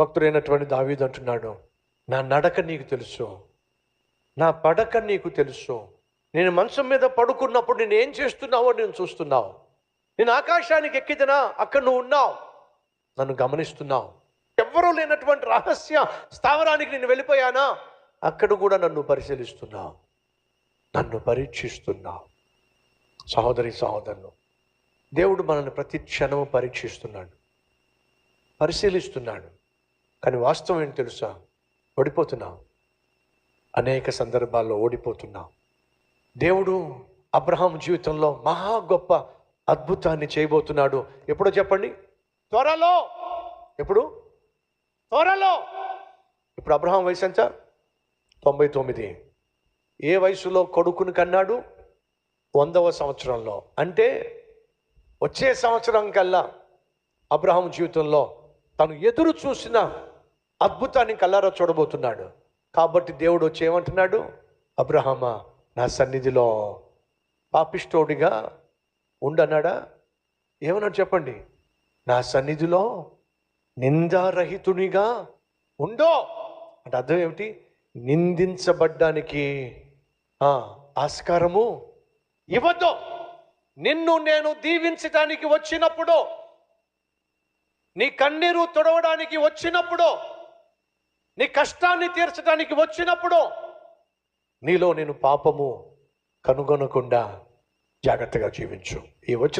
భక్తుడైనటువంటి దావీదు అంటున్నాడు నా నడక నీకు తెలుసు నా పడక నీకు తెలుసు. నేను మంచం మీద పడుకున్నప్పుడు నేను ఏం చేస్తున్నావో నేను చూస్తున్నావు. నేను ఆకాశానికి ఎక్కితేనా అక్కడ నువ్వు ఉన్నావు. నన్ను గమనిస్తున్నావు. ఎవ్వరూ లేనటువంటి రహస్య స్థావరానికి నేను వెళ్ళిపోయానా? అక్కడ కూడా నన్ను పరిశీలిస్తున్నావు. నన్ను పరీక్షిస్తున్నావు. సహోదరి సహోదరులు దేవుడు మనల్ని ప్రతి క్షణము పరీక్షిస్తున్నాడు పరిశీలిస్తున్నాడు. కానీ వాస్తవం ఏంటి తెలుసా? ఓడిపోతున్నాం. అనేక సందర్భాల్లో ఓడిపోతున్నాం. దేవుడు అబ్రహాం జీవితంలో మహా గొప్ప అద్భుతాన్ని చేయబోతున్నాడు. ఎప్పుడో చెప్పండి? త్వరలో. ఎప్పుడు? త్వరలో. ఇప్పుడు అబ్రహాం వయసు ఎంత? తొంభై తొమ్మిది. ఏ వయసులో కొడుకుని కన్నాడు? వందవ సంవత్సరంలో. అంటే వచ్చే సంవత్సరం కల్లా అబ్రహాం జీవితంలో తను ఎదురు చూసిన అద్భుతాన్ని కల్లారా చూడబోతున్నాడు. కాబట్టి దేవుడు వచ్చి ఏమంటున్నాడు? అబ్రహామా నా సన్నిధిలో పాపిష్టోడిగా ఉండన్నాడా ఏమన్నాడు చెప్పండి? నా సన్నిధిలో నిందారహితునిగా ఉండో. అంటే అర్థం ఏమిటి? నిందించబడ్డానికి ఆస్కారము ఇవ్వద్దు. నిన్ను నేను దీవించడానికి వచ్చినప్పుడు నీ కన్నీరు తుడవడానికి వచ్చినప్పుడు నీ కష్టాన్ని తీర్చడానికి వచ్చినప్పుడు నీలో నేను పాపము కనుగొనకుండా జాగ్రత్తగా జీవించు. ఈ వచ్చిన